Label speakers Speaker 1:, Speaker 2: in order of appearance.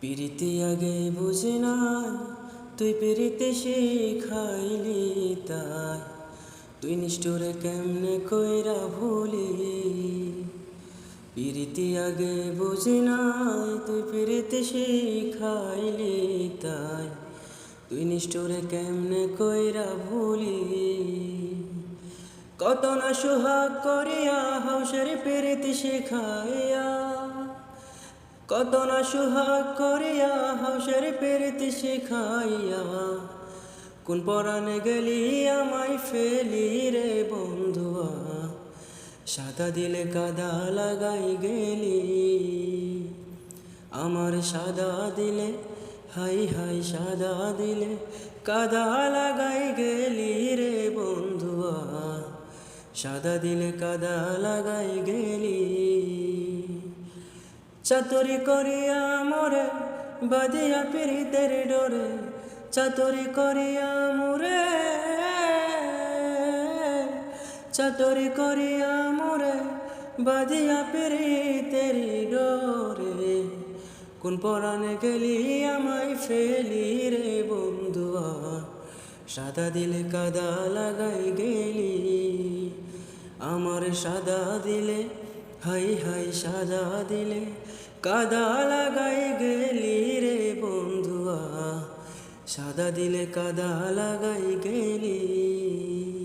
Speaker 1: পিরিতি আগে বুঝে নাই, তুই পিরিতে শিখাইলি তাই। তুই নিষ্ঠুরে কেমনে কইরা ভুলি? পিরিতি আগে বুঝি নাই, তুই পিরিতে শিখাইলি তাই। তুই নিষ্ঠুরে কেমনে কইরা ভুলি? কত না সোহাগ করিয়া হাউসের পেরিতে শেখাইয়া কত না সোহাগ করিয়া হাউসের পেরিতে শিখাইয়া, কোন পরাণে গেলি আমায় ফেলি রে বন্ধুয়া, সাদা দিলে কাদা লাগাই গেলি। আমার সাদা দিলে, হাই হাই সাদা দিলে, কাদা লাগাই গেলি রে বন্ধুয়া, সাদা দিলে কাদা লাগাই গেলি। চাতুরি করিয়া মোরে বাদিয়া পিরিতের ডোরে। চাতুরি করিয়া মোরে চাতুরি করিয়া মোরে বাদিয়া পিরিতের ডোরে। কোন পরাণে গেলি আমায় ফেলি রে বন্ধুয়া, সাদা দিলে কাদা লাগাই গেলি। আমার সাদা দিলে হাই হাই সাজা দিলে কাদা লাগাই গেলি রে বন্ধুয়া। সাদা দিলে কাদা লাগাই গেলি।